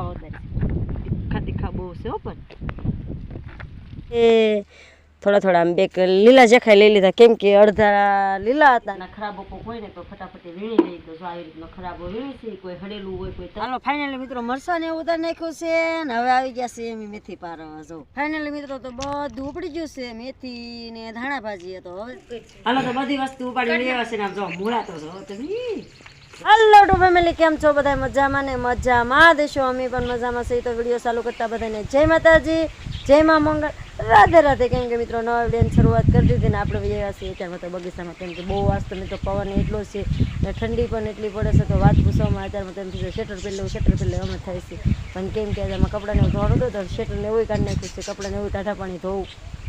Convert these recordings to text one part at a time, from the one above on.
વધારે તીખા તીખા બહુ છે પણ. એ થોડા થોડા આમ બે લીલા જખાઈ લઈ લીધા. કેમ કે અડધા લીલા હતા. ના ખરાબો કોઈ હોય ને તો ફટાફટ વીણી લઈ તો જો આવી રીતનો ખરાબો વીણી છે કોઈ હડેલું હોય કોઈ ચાલો ફાઇનલી મિત્રો મરસાને એવું ઉતારી નાખ્યું છે ને હવે આવી ગયા છે એમ મેથી પારવા. જો ફાઇનલી મિત્રો તો બધું ઉપડી ગયું છે. મેથી ને ધાણા ભાજી તો હવે. હાલો તો બધી વસ્તુ ઉપાડી લેવા છે ને આમ જો મૂળા તો જો તમે હલો ટુ ફેમિલી કેમ છો? બધા મજામાં ને મજામાં દેશો અમે પણ મજામાં છીએ. તો વીડિયો ચાલુ કરતા બધાને જય માતાજી, જય મા મંગળ. રાધે રાધે, કેમ કે મિત્રો નવા વિડીયોની શરૂઆત કરી દીધી ને આપણે વિજયા છીએ અત્યારમાં તો બગીચામાં, કેમ કે બહુ વાસ્તો મિત્રો પવન એટલો છે ને ઠંડી પણ એટલી પડે છે, તો વાત પૂછવામાં અત્યારમાં તેમ થયું શેટર પહેલું શેટર પહેરલું અમે થાય છે. પણ કેમ કે એમાં કપડાને ધોવાનું હતું, તો શેટરને એવું કાઢી નાખ્યું છે, કપડાને એવું ટાઢા પાણી ધોવું.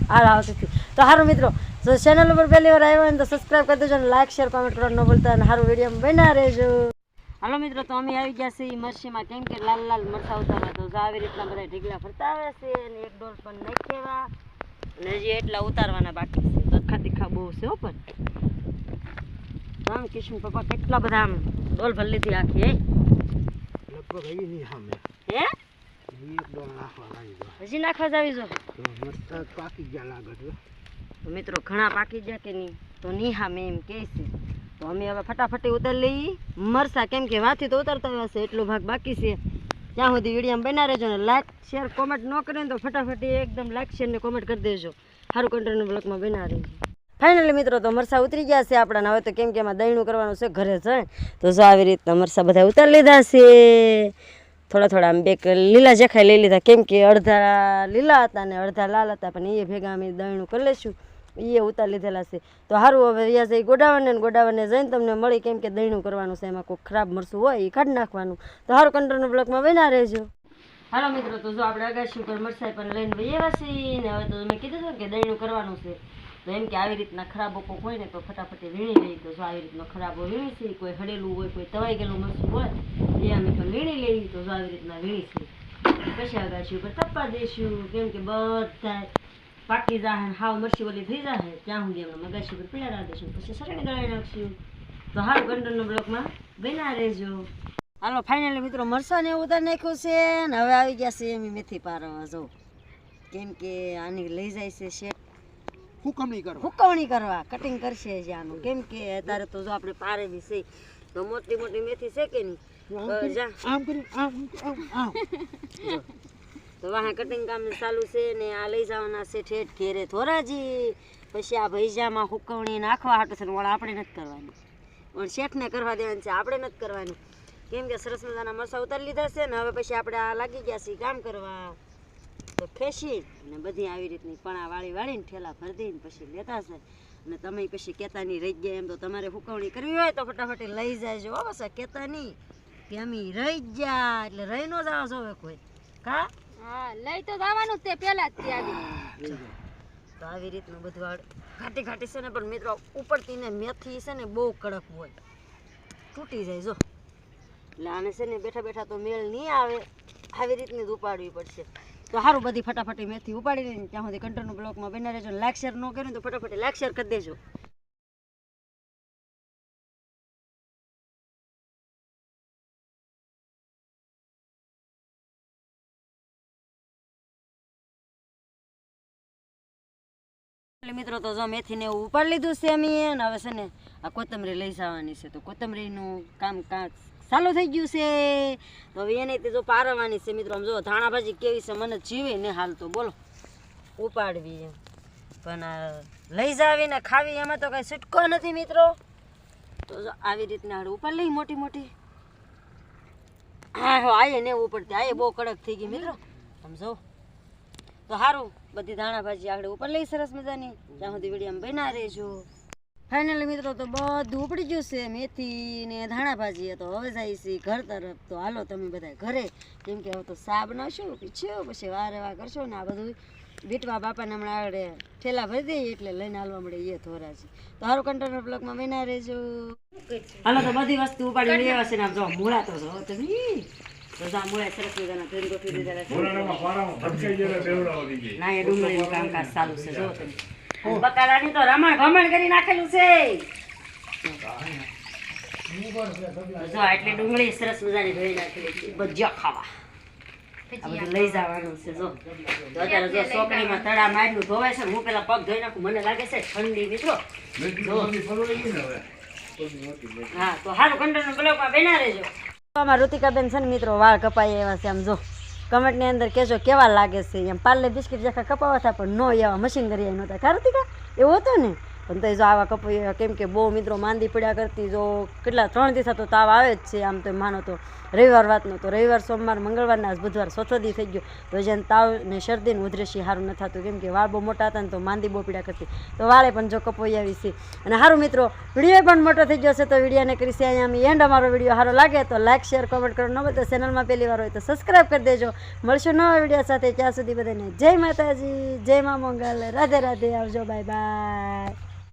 હાલ આવતી તો સારું મિત્રો, જો ચેનલ ઉપર પહેલી વાર આવ્યો હોય તો સબસ્ક્રાઈબ કરી દેજો અને લાઈક શેર કોમેન્ટ કરવાનું ન ભૂલતા અને સારું વીડિયો બના રહેજો. હાલો મિત્રો તો અમે આવી ગયા છીએ મરસીમાં. કેમ કે લાલ લાલ મરસા ઉતારવા તો આવી રીતના બધા ઢીગલા ફરતા આવે છે અને એક ડોલ પણ નાખેવા. અને હજી એટલા ઉતારવાના બાકી છે. તખા તીખા બહુ છે હો પણ. રામ કિશન પપ્પા કેટલા બધા આમ ડોલ ભરી લીધી આખી હે? લગભગ આવી નહીં સામે હે? હજી નાખવા જ આવી જો. તો પાકી ગયા લાગે મિત્રો ઘણા પાકી ગયા કે નહીં? તો નહીં હા મેં એમ કહે છે. તો અમે હવે ફટાફટી ઉતારી લઈ મરસા કેમ કે વાથી તો ઉતરતા આવ્યા છે, એટલો ભાગ બાકી છે. ત્યાં સુધી વીડિયો બના રહેજો ને લાઈક શેર કોમેન્ટ ન કરીને તો ફટાફટી એકદમ લાઈક શેર ને કોમેન્ટ કરી દેજો. સારું કન્ટેન્ટ બ્લોગમાં બના રહેજો. ફાઇનલી મિત્રો, તો મરસા ઉતરી ગયા છે આપણા, હવે તો કેમ કે એમાં દહીણું કરવાનું છે ઘરે છે તો જો આવી રીતના મરસા બધા ઉતારી લીધા છે. થોડા થોડા આમ બે લીલા જખાઈ લઈ લીધા. કેમ કે અડધા લીલા હતા ને અડધા લાલ હતા, પણ એ ભેગા અમે દહીણું કરી લઈશું. એ ઉતાર લીધેલા છે. તો સારું હવે વ્યાજ એ ગોડાવાને ને જઈને તમને મળી કેમ કે દહીણું કરવાનું છે, એમાં કોઈ ખરાબ મરસું હોય એ કાઢી નાખવાનું. તો સારું કંટ્રોલ બ્લોકમાં બના રહેજો. હાલો મિત્રો, તો જો આપણે અગાશી ઉપર મરસાઈ પણ લઈને આવ્યા છીએ ને હવે તો તમે કીધું હતું કે દહીણું કરવાનું છે. તો એમ કે આવી રીતના ખરાબો કોક હોય ને તો ફટાફટ વીણી લઈ તો જો આવી રીતનો ખરાબો વીણી છે, કોઈ હડેલું હોય, કોઈ તવાઈ ગયેલું મરસું હોય, એ અમે પણ વીણી લઈએ. તો જો આવી રીતના વીણી છે પછી અગાશી ઉપર તપવા દઈશું કેમ કે બધા પાકી જાહે હાવ મરચી ઓલી થઈ જાહે ત્યાં સુધી અમે મગાસી ઉપર પીડા રાખી દઈશું પછી સરણી ગળાઈ નાખશું તો હાલ કંડનના બ્લોકમાં બના રહેજો હાલો ફાઇનલી મિત્રો મરસાને ઉતાર નાખ્યું છે ને હવે આવી ગયા છે એમ મેથી પારવા જો કેમ કે આની લઈ જાય છે શેઠ હુકમણી કરવા હુકમણી હુકવણી કરવા કટિંગ કરશે જે આનું કેમ કે અત્યારે તો જો આપણે પારેલી છે તો મોટી મોટી મેથી છે કે નહીં આમ કરી આમ આમ તો વાહ કટિંગ કામ ચાલુ છે ને આ લઈ જવાના છે ઠેઠ ઘેરે ધોરાજી. પછી આ ભૈજામાં હુકવણી નાખવા હાટું છે વળ આપણે નથી કરવાની. પણ શેઠને કરવા દેવાની છે, આપણે નથી કરવાની. કેમ કે સરસ મજાના મરસા ઉતારી લીધા છે ને હવે પછી આપણે આ લાગી ગયા છીએ કામ કરવા. તો ખેંચી ને બધી આવી રીતની પણા વાળી વાળીને ઠેલા ભરી દઈને પછી લેતા છે અને તમે પછી કેતાની રહી ગયા એમ તો તમારે હુકવણી કરવી હોય તો ફટાફટ લઈ જાયજો બસ કહેતા નહીં કે અમે રહી ગયા એટલે રહી ન જવા જોવે કોઈ. કા? હા, લઈ તો જવાનું જ તે પહેલા જ ત્યાં તો આવી રીતનું બધું ઘાટી ઘાટી છે ને, પણ મિત્રો, ઉપરથી ને મેથી છે ને બહુ કડક હોય. તૂટી જાય, જો. એટલે આને છે ને બેઠા બેઠા તો મેળ નહીં આવે. આવી રીતની જ ઉપાડવી પડશે. તો સારું બધી ફટાફટી મેથી ઉપાડી લઈને ત્યાં સુધી કંટ્રોલનું બ્લોકમાં બના રહેજો લાઈક ન કર્યું તો ફટાફટ લાઈક શેર કરી દેજો. મિત્રો, તો જો મેથીને એવું ઉપાડી લીધું છે અમે અને હવે છે ને આ કોથમરી લઈ જવાની છે. તો કોથમરીનું કામ કામ ચાલુ થઈ ગયું છે. હવે એને તે જો પારવાની છે. મિત્રો, આમ જો ધાણા ભાજી કેવી છે, મને જીવે ને હાલ તો. બોલો. ઉપાડવી પણ લઈ જાવી ને ખાવી એમાં તો કાંઈ છૂટકો નથી, મિત્રો. તો જો આવી રીતના હાડ ઉપાડ લઈ મોટી મોટી. હા, હો, આયે ને ઉપડતી આયે બહુ કડક થઈ ગઈ, મિત્રો. આમ જો. તો સારું બધી ધાણા ભાજી આગળ ઉપર લઈ સરસ મજાની. ત્યાં સુધી વીડિયો બના રહેજો. ફાઇનલી મિત્રો તો બધું ઉપડી ગયું છે. મેથી ને ધાણા ભાજી તો હવે જાય છે ઘર તરફ. તો હાલો તમે બધા ઘરે. કેમ કે હવે તો સાબ નાખશો પીછ્યો પછી વારે વાર કરશો ને આ બધું. બીટવા બાપાને હમણાં આગળ ઠેલા ભરી દઈએ એટલે લઈને હાલવા મળે એ થોરાજી તો સારું કંટ્રોલ બ્લોકમાં બના રહેજો. હાલો તો બધી વસ્તુ ઉપાડી લેવા છે ને આમ જો મૂળા તો જો તમે તો સરસ મજાના ધોઈને ગોઠવી દીધેલા છે. ના એ ડુંગળીનું કામકાજ ચાલુ છે જો તમે. બકાલાની તો રમણ ભમણ કરી નાખેલું છે. જો એટલી ડુંગળી સરસ મજાની ધોઈ નાખેલી ભજીયા ખાવા. લઈ જવાનું છે જો. અત્યારે જો સોકડીમાં તળા માર્યું ધોવાય છે હું પેલા પગ ધોઈ નાખું મને લાગે છે ઠંડી મિત્રો હા તો સારું કંટ્રોલ બ્લોકમાં બેના રહેજો. આમાં ઋતિકાબેન છે ને મિત્રો વાળ કપાઈ એવા છે આમ જો. કમેન્ટની અંદર કહેજો કેવા લાગે છે. એમ પાર્લે બિસ્કિટ જેખા કપાવા હતા પણ નો એવા મશીન કરી નહોતા. ખા ઋતિકા? એવું હતું ને? પણ તો જો આવા કપ કેમ કે બહુ મિત્રો માંદી પડ્યા કરતી, જો કેટલા, ત્રણ દિવસ તો તાવ આવે જ છે, આમ તો માનો તો. રવિવાર વાતનો તો, રવિવાર, સોમવાર, મંગળવારના આજ બુધવાર ચોથો દી થઈ ગયો. તો જેને તાવ ને શરદી ને ઉધરસી સારું ન થતું. કેમ કે વાળ બહુ મોટા હતા ને તો માંદી બહુ પીડા કરતી. તો વાળે પણ જો કપોઈ આવી છે. અને સારું મિત્રો, વીડિયો પણ મોટો થઈ ગયો છે, તો વિડીયોને કરી છે અહીંયા એન્ડ અમારો વીડિયો સારો લાગે તો લાઈક શેર કોમેન્ટ કરો. ન તો ચેનલમાં પહેલી વાર હોય તો સબસ્ક્રાઈબ કરી દેજો. મળશું નવા વીડિયો સાથે. ત્યાં સુધી બધાને જય માતાજી, જય મા મંગલ. રાધે રાધે. આવજો. Bye bye